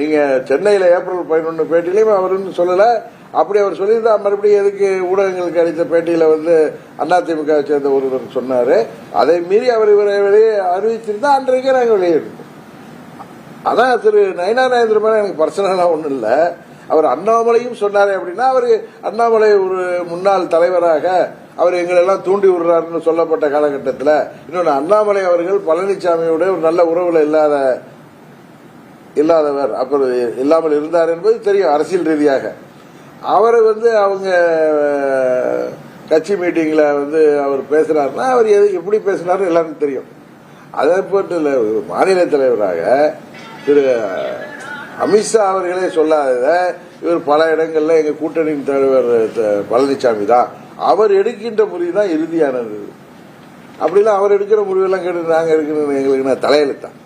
நீங்க சென்னையில ஏப்ரல் பதினொன்று பேட்டிலையும் அவர் சொல்லல. அப்படி அவர் சொல்லியிருந்தா மறுபடியும் எதுக்கு ஊடகங்களுக்கு அளித்த பேட்டியில வந்து அதிமுக சேர்ந்த ஒருவர் சொன்னாரு. அதை மீறி அவர் இவரை வெளியே அறிவிச்சிருந்தா அன்றைக்கே நாங்கள் வெளியிடுவோம் அதான் திரு நயனா நயந்திர மேல எனக்கு பர்சனலா ஒன்றும் இல்லை. அவர் அண்ணாமலையும் சொன்னாரு அப்படின்னா அவர் அண்ணாமலை ஒரு முன்னாள் தலைவராக அவர் எங்களெல்லாம் தூண்டி விடுறாருன்னு சொல்லப்பட்ட காலகட்டத்தில் இன்னொன்று அண்ணாமலை அவர்கள் பழனிசாமியோட ஒரு நல்ல உறவுல இல்லாத இல்லாதவர் அப்புறம் இல்லாமல் இருந்தார் என்பது தெரியும் அரசியல் ரீதியாக. அவரை வந்து அவங்க கட்சி மீட்டிங்ல வந்து அவர் பேசுறாருன்னா அவர் எது எப்படி பேசுனாருன்னு எல்லாருக்கும் தெரியும். அதை போட்டு இல்லை ஒரு மாநில தலைவராக திரு அமித்ஷா அவர்களே சொல்லாதத இவர் பல இடங்கள்ல எங்க கூட்டணியின் தலைவர் த- பழனிசாமி தான். அவர் எடுக்கின்ற முடிவு தான் இறுதியானது. அப்படிலாம் அவர் எடுக்கிற முடிவெல்லாம் கேட்டு நாங்க எடுக்கணும் எங்களுக்கு நான் தலையெழுத்தான்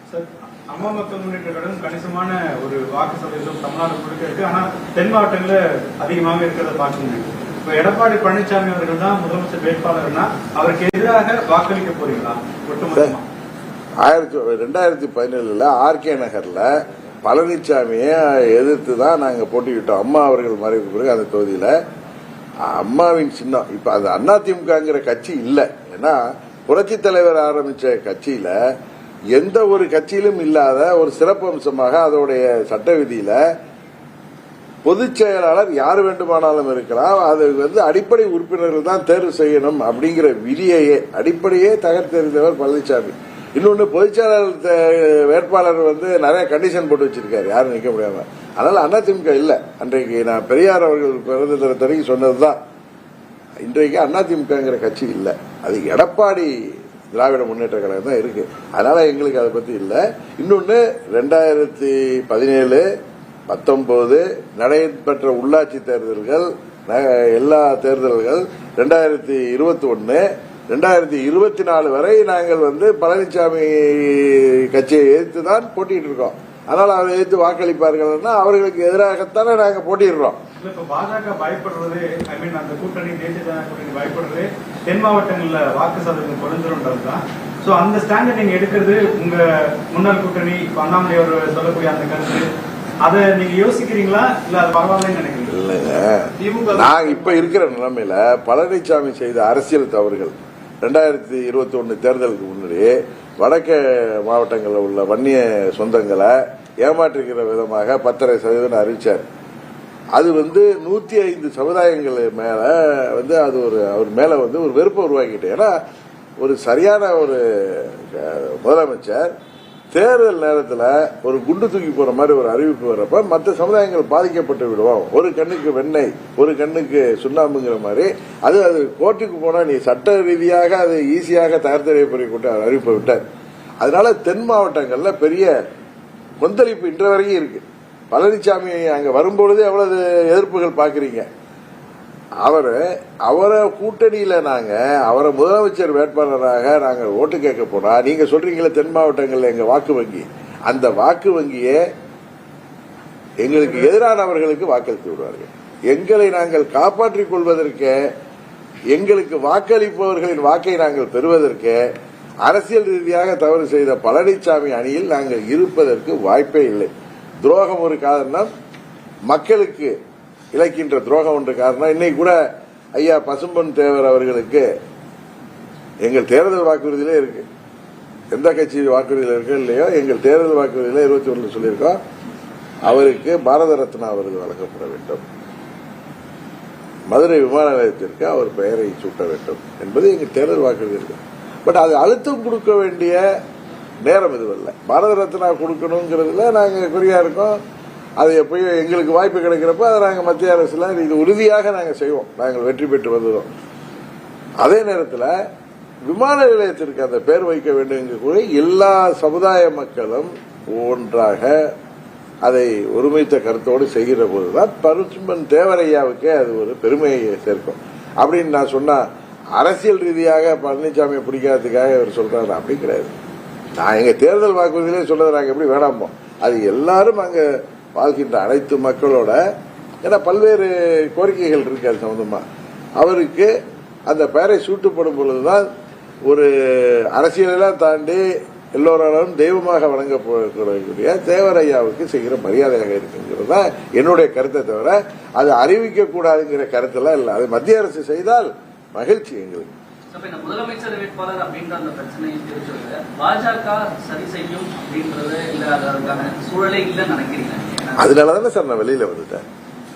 அம்மா மக்கள் முன்னேற்ற கழகம் கணிசமான ஒரு வாக்கு சதவீதம் தமிழ்நாடு முழுக்க இருக்கு. ஆனா தென் மாவட்டங்கள்ல அதிகமாக இருக்கிறத பார்க்க முடியும் இப்ப எடப்பாடி பழனிசாமி அவர்கள் தான் முதலமைச்சர் வேட்பாளர்னா அவருக்கு எதிராக வாக்களிக்க போறீங்களா? ஒட்டுமொத்தமா. ஆயிரத்தி ரெண்டாயிரத்தி பதினேழுல ஆர்கே நகர்ல பழனிசாமியை எதிர்த்து தான் நாங்கள் போட்டிக்கிட்டோம் அம்மா அவர்கள் மறைவுக்கு பிறகு அந்த தொகுதியில். அம்மாவின் சின்னம் இப்போ அது அதிமுகங்கிற கட்சி இல்லை. ஏன்னா புரட்சி தலைவர் ஆரம்பித்த கட்சியில் எந்த ஒரு கட்சியிலும் இல்லாத ஒரு சிறப்பு அம்சமாக அதோடைய சட்ட விதியில பொதுச் செயலாளர் யார் வேண்டுமானாலும் இருக்கலாம். அது வந்து அடிப்படை உறுப்பினர்கள் தான் தேர்வு செய்யணும் அப்படிங்கிற விதியையே அடிப்படையே தகர்த்தெறிந்தவர் பழனிசாமி இன்னொன்று பொதுச் செயலாளர் வேட்பாளர் வந்து நிறைய கண்டிஷன் போட்டு வச்சிருக்காரு. யாரும் நிற்க முடியாம. அதனால அதிமுக இல்லை. அன்றைக்கு நான் பெரியார் அவர்கள் பிறந்த தினத்தனைக்கு சொன்னதுதான். இன்றைக்கு அதிமுகங்கிற கட்சி இல்லை. அது எடப்பாடி திராவிட முன்னேற்ற கழகம் தான் இருக்கு. அதனால எங்களுக்கு அதை பத்தி இல்லை. இன்னொன்று ரெண்டாயிரத்தி பதினேழு பத்தொன்பது நடைபெற்ற உள்ளாட்சி தேர்தல்கள் ந- எல்லா தேர்தல்கள் ரெண்டாயிரத்தி இருபத்தி ஒன்று ரெண்டாயிரத்தி இருபத்தி நாலு வரை நாங்கள் வந்து பழனிசாமி கட்சியை எதிர்த்து தான் போட்டிட்டு இருக்கோம். அதனால அவரை எதிர்த்து வாக்களிப்பார்கள்னா அவர்களுக்கு எதிராகத்தானே நாங்க போட்டிடுறோம் பாஜக பயப்படுறது ஐ மீன் அந்த கூட்டணி தேசிய ஜனநாயக கூட்டணி பயப்படுறது தென் மாவட்டங்கள்ல வாக்கு சதவீதம் குறைஞ்சிரும்ன்றது தான் சோ அந்த ஸ்டாண்டை நீங்க எடுக்கிறது உங்க முன்னாள் கூட்டணி இப்ப அண்ணாமலை அவர் சொல்லக்கூடிய அந்த கருத்து. அதை நீங்க யோசிக்கிறீங்களா? இல்ல அது பரவாயில்லன்னு நினைக்கிறீங்களா? இல்லைங்க. திமுக நான் இப்ப இருக்கிற நிலைமையில பழனிசாமி செய்த அரசியல் தவறுகள் ரெண்டாயிரத்தி இருபத்தி ஒன்னு தேர்தலுக்கு முன்னாடி வடக்கு மாவட்டங்களில் உள்ள வன்னிய சொந்தங்களை ஏமாற்றுகிற விதமாக பத்தரை சதவீதம் அறிவிச்சார். அது வந்து நூத்தி ஐந்து சமுதாயங்கள் மேல வந்து அது ஒரு அவர் மேல வந்து ஒரு வெறுப்பை உருவாக்கிட்டு ஏன்னா ஒரு சரியான ஒரு முதலமைச்சர் தேர்தல் நேரத்தில் ஒரு குண்டு தூக்கி போற மாதிரி ஒரு அறிவிப்பு வர்றப்ப மற்ற சமுதாயங்கள் பாதிக்கப்பட்டு விடுவோம் ஒரு கண்ணுக்கு வெண்ணெய் ஒரு கண்ணுக்கு சுண்ணாம்புங்கிற மாதிரி. அது அது கோர்ட்டுக்கு போனா நீ சட்ட ரீதியாக அது ஈஸியாக தயார் தெரியப்படி அறிவிப்பை விட்டார். அதனால தென் மாவட்டங்கள்ல பெரிய கொந்தளிப்பு இன்று வரைக்கும் இருக்கு. பழனிசாமி அங்க வரும்பொழுது எவ்வளவு எதிர்ப்புகள் பாக்குறீங்க அவர் அவரை கூட்டணியில் நாங்கள் அவரை முதலமைச்சர் வேட்பாளராக நாங்கள் ஓட்டு கேட்க போனால் நீங்கள் சொல்கிறீங்களே தென் மாவட்டங்களில் எங்கள் வாக்கு வங்கி. அந்த வாக்கு வங்கியை எங்களுக்கு எதிரானவர்களுக்கு வாக்களித்து விடுவார்கள். எங்களை நாங்கள் காப்பாற்றிக் கொள்வதற்கு எங்களுக்கு வாக்களிப்பவர்களின் வாக்கை நாங்கள் பெறுவதற்கு அரசியல் ரீதியாக தவறு செய்த பழனிசாமி அணியில் நாங்கள் இருப்பதற்கு வாய்ப்பே இல்லை. துரோகம் ஒரு காரணம். மக்களுக்கு இழைக்கின்ற துரோகம் ஒன்று காரணம். இன்னைக்கு கூட ஐயா பசும்பொன் தேவர் அவர்களுக்கு எங்கள் தேர்தல் வாக்குறுதியிலே இருக்கு. எந்த கட்சி வாக்குறுதியில் இருக்கு இல்லையோ எங்கள் தேர்தல் வாக்குறுதியில இருபத்தி ஒன்று சொல்லியிருக்கோம். அவருக்கு பாரத ரத்னா விருது வழங்கப்பட வேண்டும். மதுரை விமான நிலையத்திற்கு அவர் பெயரை சூட்ட வேண்டும் என்பது எங்கள் தேர்தல் வாக்குறுதி இருக்கு. பட் அது அழுத்தம் கொடுக்க வேண்டிய நேரம் இதுவல்ல. பாரத ரத்னா கொடுக்கணுங்கிறதுல நாங்கள் குறியா இருக்கோம். அது எப்பயும் எங்களுக்கு வாய்ப்பு கிடைக்கிறப்ப அதை நாங்கள் மத்திய அரசில் இது உறுதியாக நாங்கள் செய்வோம். நாங்கள் வெற்றி பெற்று வந்துடுவோம் அதே நேரத்தில் விமான நிலையத்திற்கு அந்த பேர் வைக்க வேண்டும் கூட எல்லா சமுதாய மக்களும் ஒன்றாக அதை ஒருமித்த கருத்தோடு செய்கிற போதுதான் பருச்சுமன் தேவரையாவுக்கே அது ஒரு பெருமையை சேர்க்கும். அப்படின்னு நான் சொன்னா அரசியல் ரீதியாக பழனிசாமியை பிடிக்காததுக்காக இவர் சொல்றாரு. அப்படி கிடையாது. நான் எங்க தேர்தல் வாக்குறுதியிலே சொல்றது நாங்கள் எப்படி வேணாமோ. அது எல்லாரும் அங்கே வாழ்கின்ற அனைத்து மக்களோட ஏன்னா பல்வேறு கோரிக்கைகள் இருக்கு அது சம்பந்தமா. அவருக்கு அந்த பெயரை சூட்டுப்படும் பொழுதுதான் ஒரு அரசியலெல்லாம் தாண்டி எல்லோராலும் தெய்வமாக வழங்கப்படக்கூடிய தேவரையாவுக்கு செய்கிற மரியாதையாக இருக்குங்கிறது தான் என்னுடைய கருத்தை தவிர அது அறிவிக்க கூடாதுங்கிற கருத்தெல்லாம் இல்லை. அது மத்திய அரசு செய்தால் மகிழ்ச்சி எங்களுக்கு. முதலமைச்சர் வேட்பாளர் அப்படின்ற அந்த பிரச்சனையை பாஜக சரி செய்யும் அப்படின்றது இல்ல சூழலே இல்லைன்னு நினைக்கிறீங்க? அதனால தானே சார் நான் வெளியில வந்துட்டேன்.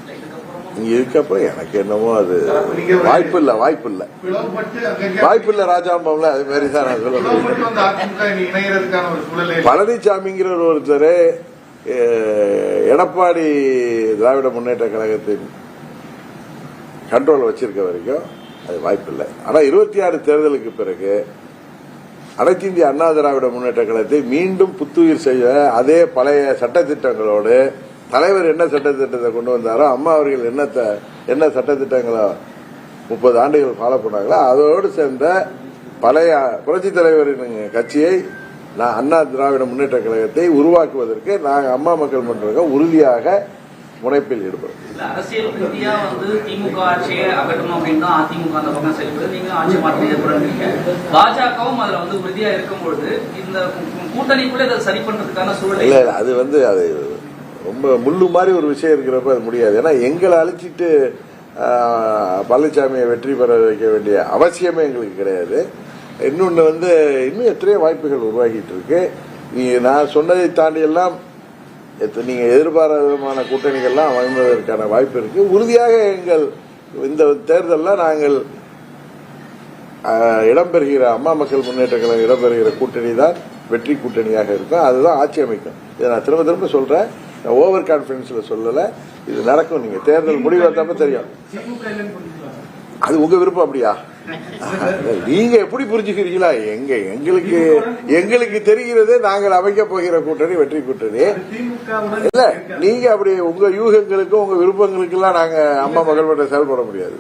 இதுக்கப்புறமும் இங்க இருக்கப்ப எனக்கு என்னமோ அது வாய்ப்பு இல்ல வாய்ப்பு இல்ல வாய்ப்பு இல்ல ராஜாம்பம்ல அது மாதிரி தான் நான் சொல்ல பழனிசாமிங்கிற ஒருத்தர் எடப்பாடி திராவிட முன்னேற்ற கழகத்தின் கண்ட்ரோல் வச்சிருக்க வரைக்கும் அது வாய்ப்பு இல்லை ஆனா இருபத்தி ஆறு தேர்தலுக்கு பிறகு அனைத்து இந்திய அண்ணா திராவிட முன்னேற்ற கழகத்தை மீண்டும் புத்துயிர் செய்ய அதே பழைய சட்டத்திட்டங்களோடு தலைவர் என்ன சட்டத்திட்டத்தை கொண்டு வந்தாரோ அம்மா அவர்கள் என்ன த- என்ன சட்டத்திட்டங்களோ முப்பது ஆண்டுகள் ஃபாலோ பண்ணாங்களோ அதோடு சேர்ந்த பழைய புரட்சி தலைவரின் கட்சியை நான் அண்ணா திராவிட முன்னேற்ற கழகத்தை உருவாக்குவதற்கு நாங்கள் அம்மா மக்கள் மன்றம் உறுதியாக முனைப்பில் ஈடுபடும். இல்ல அரசியல் ரீதியா வந்து திமுக ஆட்சியை அகற்றணும் அப்படின்னு அதிமுக அந்த பக்கம் செயல்படுது. நீங்க ஆட்சி மாற்றம் ஏற்படுறீங்க. பாஜகவும் அதுல வந்து உறுதியா இருக்கும் பொழுது இந்த கூட்டணிக்குள்ள இதை சரி பண்றதுக்கான சூழலை இல்ல அது வந்து அது ரொம்ப முள்ளு மாதிரி ஒரு விஷயம் இருக்கிறப்ப அது முடியாது. ஏன்னா எங்களை அழிச்சிட்டு பழனிசாமியை வெற்றி பெற வைக்க வேண்டிய அவசியமே எங்களுக்கு கிடையாது. இன்னொன்னு வந்து இன்னும் எத்தனையோ வாய்ப்புகள் உருவாகிட்டு இருக்கு. நான் சொன்னதை தாண்டி எல்லாம் நீங்கள் எதிர்பாராத விதமான கூட்டணிகள்லாம் அமைவதற்கான வாய்ப்பு இருக்கு. உறுதியாக எங்கள் இந்த தேர்தலில் நாங்கள் இடம்பெறுகிற அம்மா மக்கள் முன்னேற்ற கழகம் இடம்பெறுகிற கூட்டணி தான் வெற்றி கூட்டணியாக இருக்கும். அதுதான் ஆட்சி அமைக்கும். இதை நான் திரும்ப திரும்ப சொல்றேன். நான் ஓவர் கான்பிடன்ஸ்ல சொல்லலை. இது நடக்கும். நீங்க தேர்தல் முடிவெடுத்தப்ப தெரியும். திமுக அது உங்க விருப்பம் அப்படியா? நீங்க எப்படி புரிஞ்சுக்கிறீங்களா? எங்க எங்களுக்கு எங்களுக்கு தெரிகிறது நாங்கள் அமைக்க போகிற கூட்டணி வெற்றி கூட்டணி. இல்ல நீங்க அப்படி உங்க யூகங்களுக்கும் உங்க விருப்பங்களுக்கெல்லாம் நாங்க அம்மா மகள் மட்டும் செயல்பட முடியாது.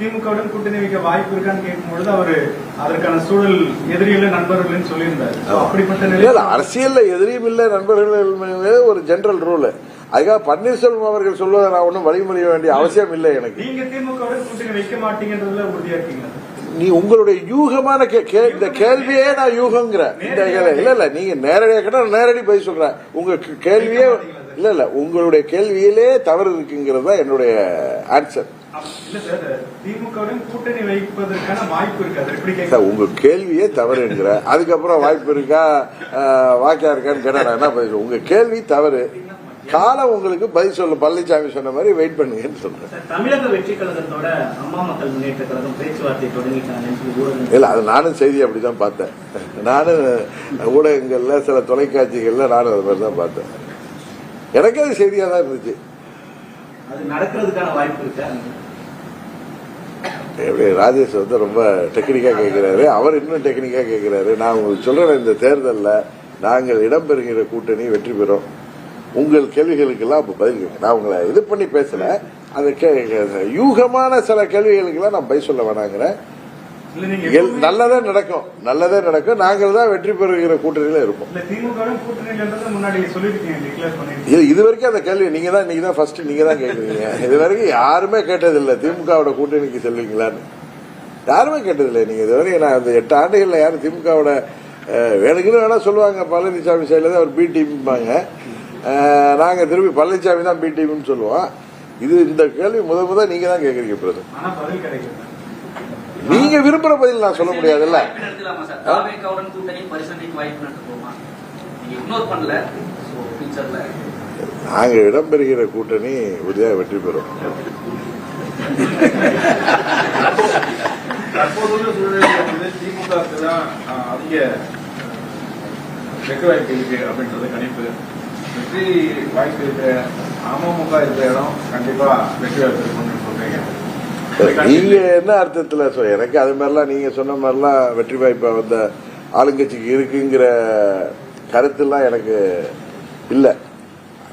திமுகவுடன் கூட்டணி வைக்க வாய்ப்பு இருக்கான்னு கேட்கும் பொழுது அவரு அதற்கான சூழல் எதிரிகள் நண்பர்கள்னு சொல்லியிருந்தாரு. அப்படிப்பட்ட அரசியல்ல எதிரியும் இல்ல நண்பர்கள் ஒரு ஜெனரல் ரூல் அதுக்காக பன்னீர்செல்வம் அவர்கள் சொல்வதை நான் ஒன்றும் வழிமொழிய வேண்டிய அவசியம் இல்லை எனக்கு. நீ உங்களுடைய யூகமான இந்த கேள்வியே நான் யூகங்கிறேன் இந்த இல்ல இல்ல நீங்க நேரடியாக கேட்டா நான் நேரடி பதில் சொல்றேன். உங்க கேள்வியே இல்ல இல்ல உங்களுடைய கேள்வியிலே தவறு இருக்குங்கிறது தான் என்னுடைய ஆன்சர் உங்க கேள்வியே தவறுங்கிற அதுக்கப்புறம் வாய்ப்பு இருக்கா? வாக்கியா இருக்கான்னு கேட்டா என்ன பதில்? உங்க கேள்வி தவறு. காலம் உங்களுக்கு பதில் சொல்ல பழனிசாமி சொன்ன மாதிரி வெயிட் பண்ணுங்கன்னு சொல்றேன். தமிழக வெற்றி கழகத்தோட அம்மா மக்கள் முன்னேற்ற கழகம் பேச்சுவார்த்தை ஊடகங்கள் இல்ல அது நானும் செய்தி அப்படிதான் பார்த்தேன். நானும் ஊடகங்கள்ல சில தொலைக்காட்சிகள்ல நானும் அது மாதிரி தான் பார்த்தேன். எனக்கே அது செய்தியா தான் இருந்துச்சு. அது நடக்கிறதுக்கான வாய்ப்பு இருக்கா? எப்படி ராஜேஷ் வந்து ரொம்ப டெக்னிக்கா கேட்கிறாரு அவர் இன்னும் டெக்னிக்கா கேட்கிறாரு நான் உங்களுக்கு சொல்றேன் இந்த தேர்தல்ல நாங்கள் இடம்பெறுகிற கூட்டணி வெற்றி பெறும். உங்கள் கேள்விகளுக்கெல்லாம் அப்ப பதில் நான் உங்களை இது பண்ணி பேசல. அந்த யூகமான சில கேள்விகளுக்கெல்லாம் நான் பதில் சொல்ல வேணாங்கிறேன் நல்லதே நடக்கும். நல்லதே நடக்கும். நாங்கள் தான் வெற்றி பெறுகிற கூட்டணியில இருப்போம். இது வரைக்கும் அந்த கேள்வி நீங்க தான் நீங்க தான் ஃபர்ஸ்ட் நீங்க தான் கேக்குறீங்க இது வரைக்கும் யாருமே கேட்டதில்லை. திமுகவோட கூட்டணிக்கு செல்வீங்களான்னு. யாருமே கேட்டதில்லை. நீங்க இது வரைக்கும் நான் அந்த எட்டு ஆண்டுகள்ல யாரும் திமுகவோட வேணுக்குன்னு வேணா சொல்லுவாங்க. பழனிசாமி சைடுல தான் அவர் பி டீம்பாங்க நாங்க திரும்பி பழனிசாமி தான் பி டீம்னு சொல்லுவோம். இது இந்த கேள்வி முத முத நீங்க தான் கேக்குறீங்க பிரதர். நீங்க விரும்புற பதில் நான் சொல்ல முடியாதுல்ல. நீங்க இடம்பெறுகிற கூட்டணி உறுதியாக வெற்றி பெறும். தற்போதுள்ள சூழ்நிலையில வந்து திமுகவுக்கு தான் ஆஹ், அதிக வாய்ப்பு இருக்கு அப்படின்றது கணிப்பு. வெற்றி வாய்ப்பு இருக்க. அமமுக இருக்கிற இடம் கண்டிப்பா வெற்றி வாய்ப்பு இருக்கும்னு சொல்றீங்க நீங்க என்ன அர்த்தத்துல எனக்கு அது மாதிரிலாம் நீங்க சொன்ன மாதிரிலாம் வெற்றி வாய்ப்பு வந்த ஆளுங்கட்சிக்கு இருக்குங்கிற கருத்துலாம் எனக்கு இல்ல.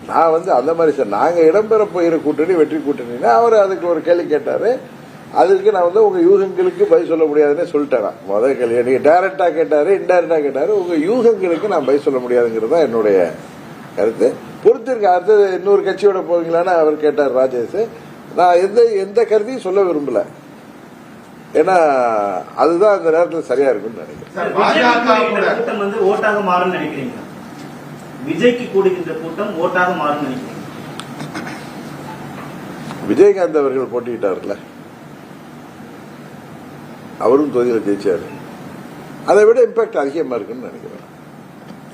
நான் வந்து அந்த மாதிரி சார் நாங்க இடம்பெற போகிற கூட்டணி வெற்றி கூட்டணின்னா அவர் அதுக்கு ஒரு கேள்வி கேட்டாரு. அதுக்கு நான் வந்து உங்க யூகங்களுக்கு பதில் சொல்ல முடியாதுன்னு சொல்லிட்டேன். முதல் கேள்வி நீங்க டைரக்டா கேட்டாரு இன்டைரக்டா கேட்டாரு உங்க யூகங்களுக்கு நான் பதில் சொல்ல முடியாதுங்கிறது தான் என்னுடைய கருத்து. பொறுத்திருக்க அடுத்தது இன்னொரு கட்சியோட போவீங்களான்னு அவர் கேட்டார் ராஜேஷ். நான் எந்த எந்த கருத்தையும் சொல்ல விரும்பல. ஏன்னா அதுதான் அந்த நேரத்தில் சரியா இருக்கும்னு நினைக்கிறேன். சார், விஜய்க்கு பாஜக கூடுகின்ற கூட கூட்டம் வந்து ஓட்டாக மாறும்னு நினைக்கிறீங்க விஜய்க்கு கூடுகின்ற கூட்டம் ஓட்டாக மாறும்னு நினைக்கிறீங்க விஜயகாந்த் அவர்கள் போட்டியிட்டார்ல. அவரும் தொகுதியில் ஜெயிச்சாரு. அதை விட இம்பாக்ட் அதிகமா இருக்குன்னு நினைக்கிறேன்.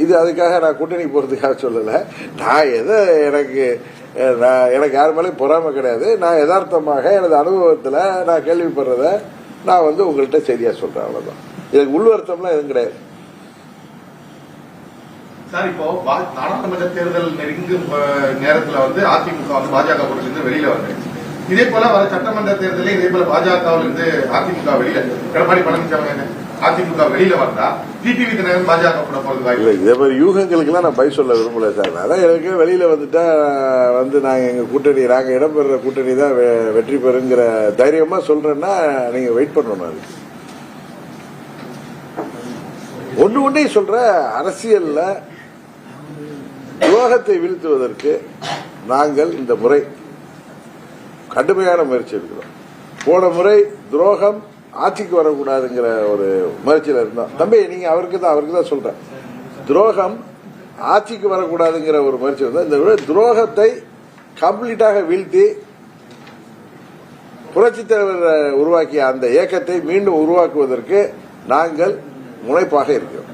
இது அதுக்காக நான் கூட்டணி போகிறதுக்காக சொல்லலை. நான் எதை எனக்கு நான் எனக்கு யார் மேலேயும் பொறாமை கிடையாது. நான் யதார்த்தமாக எனது அனுபவத்தில் நான் கேள்விப்படுறத நான் வந்து உங்கள்கிட்ட சரியாக சொல்கிறேன் அவ்வளோதான் எனக்கு உள்வருத்தம்லாம் எதுவும் கிடையாது. சார் இப்போ நாடாளுமன்ற தேர்தல் நெருங்கும் நேரத்தில் வந்து அதிமுக வந்து பாஜக கூட்டத்திலிருந்து வெளியில வருது. இதே போல வர சட்டமன்ற தேர்தலில் இதே போல பாஜகவிலிருந்து அதிமுக வெளியில. எடப்பாடி பழனிசாமி அதிமுக வெளியில வந்தா டிடிவி தினகரன் பாஜக போறது இதே மாதிரி யூகங்களுக்கெல்லாம் நான் பை சொல்ல விரும்பல சார். அதான் எனக்கு வெளியில வந்துட்டா வந்து நாங்க எங்க கூட்டணி நாங்க இடம்பெற கூட்டணி தான் வெ- வெற்றி பெறுங்கிற தைரியமா சொல்றேன்னா நீங்க வெயிட் பண்ணணும் அது. ஒன்று ஒன்றையும் சொல்ற அரசியல்ல துரோகத்தை வீழ்த்துவதற்கு நாங்கள் இந்த முறை கடுமையான முயற்சி எடுக்கிறோம். போன முறை துரோகம் ஆட்சிக்கு வரக்கூடாதுங்கிற ஒரு முயற்சியில் இருந்தோம் தம்பி நீங்க அவருக்கு தான் அவருக்கு தான் சொல்றேன். துரோகம் ஆட்சிக்கு வரக்கூடாதுங்கிற ஒரு முயற்சி இருந்தோம் இந்த விட துரோகத்தை கம்ப்ளீட்டாக வீழ்த்தி புரட்சித் தலைவர் உருவாக்கிய அந்த இயக்கத்தை மீண்டும் உருவாக்குவதற்கு நாங்கள் முனைப்பாக இருக்கிறோம்.